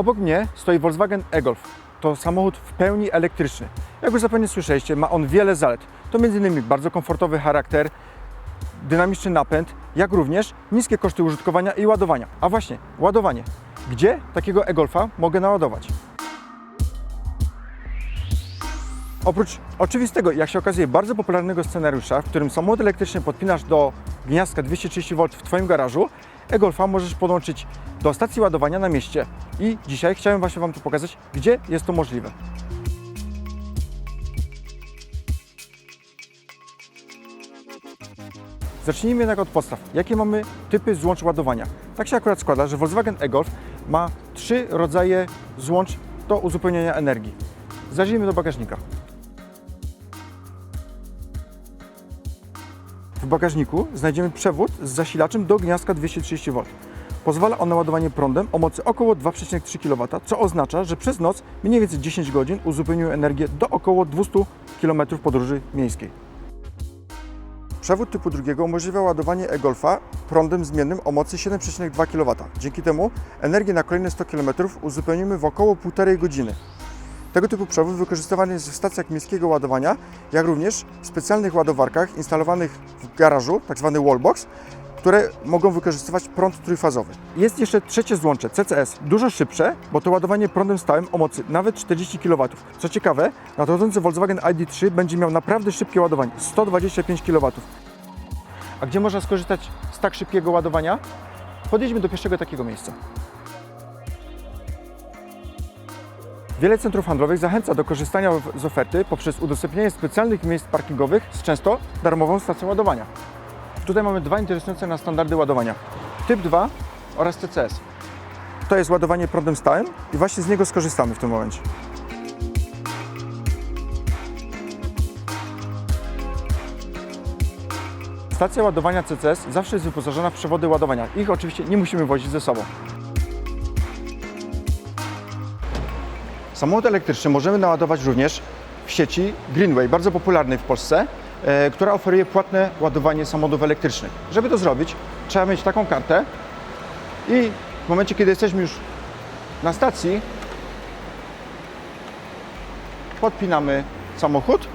Obok mnie stoi Volkswagen e-Golf. To samochód w pełni elektryczny. Jak już zapewne słyszeliście, ma on wiele zalet. To m.in. bardzo komfortowy charakter, dynamiczny napęd, jak również niskie koszty użytkowania i ładowania. A właśnie, ładowanie. Gdzie takiego e-Golfa mogę naładować? Oprócz oczywistego, jak się okazuje, bardzo popularnego scenariusza, w którym samochód elektryczny podpinasz do gniazdka 230V w Twoim garażu, e-Golfa możesz podłączyć do stacji ładowania na mieście. I dzisiaj chciałem właśnie Wam tu pokazać, gdzie jest to możliwe. Zacznijmy jednak od podstaw. Jakie mamy typy złącz ładowania? Tak się akurat składa, że Volkswagen e-Golf ma trzy rodzaje złącz do uzupełniania energii. Zajrzyjmy do bagażnika. W bagażniku znajdziemy przewód z zasilaczem do gniazdka 230V. Pozwala on na ładowanie prądem o mocy około 2,3 kW, co oznacza, że przez noc mniej więcej 10 godzin uzupełnił energię do około 200 km podróży miejskiej. Przewód typu drugiego umożliwia ładowanie e-Golfa prądem zmiennym o mocy 7,2 kW. Dzięki temu energię na kolejne 100 km uzupełnimy w około 1,5 godziny. Tego typu przewód wykorzystywany jest w stacjach miejskiego ładowania, jak również w specjalnych ładowarkach instalowanych garażu, tzw. wallbox, które mogą wykorzystywać prąd trójfazowy. Jest jeszcze trzecie złącze, CCS, dużo szybsze, bo to ładowanie prądem stałym o mocy nawet 40 kW. Co ciekawe, nadchodzący Volkswagen ID3 będzie miał naprawdę szybkie ładowanie, 125 kW. A gdzie można skorzystać z tak szybkiego ładowania? Podjedźmy do pierwszego takiego miejsca. Wiele centrów handlowych zachęca do korzystania z oferty poprzez udostępnienie specjalnych miejsc parkingowych z często darmową stacją ładowania. Tutaj mamy dwa interesujące nas standardy ładowania. Typ 2 oraz TCS. To jest ładowanie prądem stałym i właśnie z niego skorzystamy w tym momencie. Stacja ładowania CCS zawsze jest wyposażona w przewody ładowania. Ich oczywiście nie musimy wozić ze sobą. Samochód elektryczny możemy naładować również w sieci Greenway, bardzo popularnej w Polsce, e, która oferuje płatne ładowanie samochodów elektrycznych. Żeby to zrobić, trzeba mieć taką kartę i w momencie, kiedy jesteśmy już na stacji, podpinamy samochód.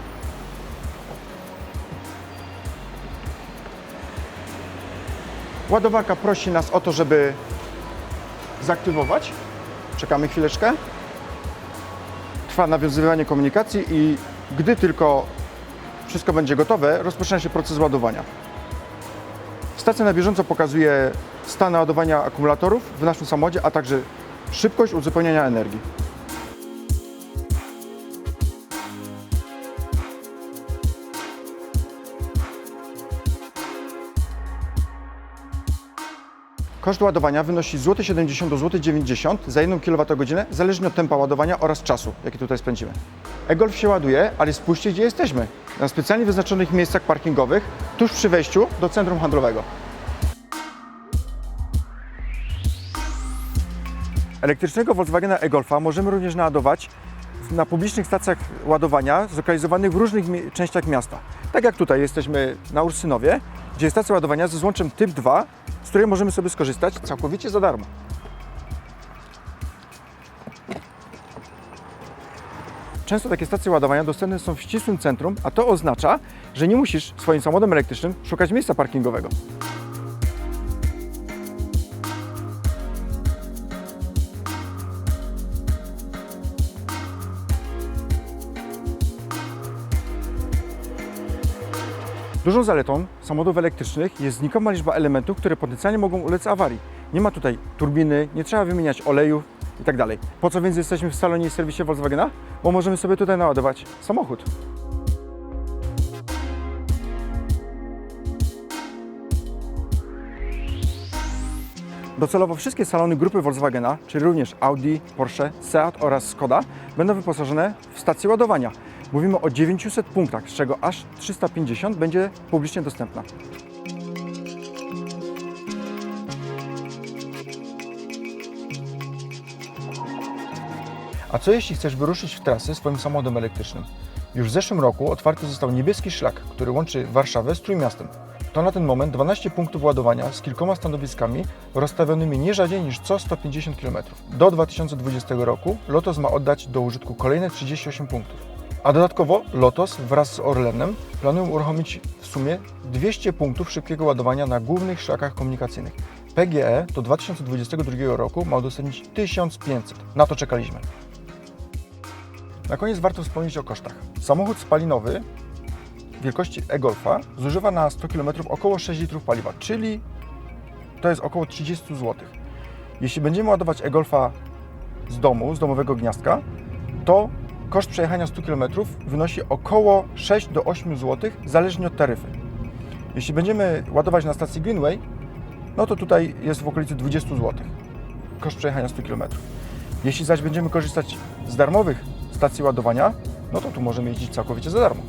Ładowarka prosi nas o to, żeby zaktywować. Czekamy chwileczkę trwa nawiązywanie komunikacji i gdy tylko wszystko będzie gotowe, rozpoczyna się proces ładowania. Stacja na bieżąco pokazuje stan ładowania akumulatorów w naszym samochodzie, a także szybkość uzupełniania energii. Koszt ładowania wynosi złoty 70 do złoty 90 za 1 kWh, zależnie od tempa ładowania oraz czasu, jaki tutaj spędzimy. E-Golf się ładuje, ale spójrzcie, gdzie jesteśmy. Na specjalnie wyznaczonych miejscach parkingowych, tuż przy wejściu do centrum handlowego. Elektrycznego Volkswagena e-Golfa możemy również naładować na publicznych stacjach ładowania zlokalizowanych w różnych mi- częściach miasta. Tak jak tutaj jesteśmy na Ursynowie, gdzie jest stacja ładowania ze złączem typ 2, z której możemy sobie skorzystać całkowicie za darmo. Często takie stacje ładowania dostępne są w ścisłym centrum, a to oznacza, że nie musisz swoim samochodem elektrycznym szukać miejsca parkingowego. Dużą zaletą samochodów elektrycznych jest znikoma liczba elementów, które potencjalnie mogą ulec awarii. Nie ma tutaj turbiny, nie trzeba wymieniać olejów itd. Po co więc jesteśmy w salonie i serwisie Volkswagena? Bo możemy sobie tutaj naładować samochód. Docelowo wszystkie salony grupy Volkswagena, czyli również Audi, Porsche, Seat oraz Skoda, będą wyposażone w stacje ładowania. Mówimy o 900 punktach, z czego aż 350 będzie publicznie dostępna. A co jeśli chcesz wyruszyć w trasy swoim samochodem elektrycznym? Już w zeszłym roku otwarty został niebieski szlak, który łączy Warszawę z Trójmiastem. to na ten moment 12 punktów ładowania z kilkoma stanowiskami rozstawionymi nie rzadziej niż co 150 km. Do 2020 roku Lotos ma oddać do użytku kolejne 38 punktów. A dodatkowo Lotos wraz z Orlenem planują uruchomić w sumie 200 punktów szybkiego ładowania na głównych szlakach komunikacyjnych. PGE do 2022 roku ma udostępnić 1500. Na to czekaliśmy. Na koniec warto wspomnieć o kosztach. Samochód spalinowy wielkości e-Golfa zużywa na 100 km około 6 litrów paliwa, czyli to jest około 30 zł. Jeśli będziemy ładować e-Golfa z domu, z domowego gniazdka, to koszt przejechania 100 km wynosi około 6 do 8 zł, zależnie od taryfy. Jeśli będziemy ładować na stacji Greenway, no to tutaj jest w okolicy 20 zł. Koszt przejechania 100 km. Jeśli zaś będziemy korzystać z darmowych stacji ładowania, no to tu możemy jeździć całkowicie za darmo.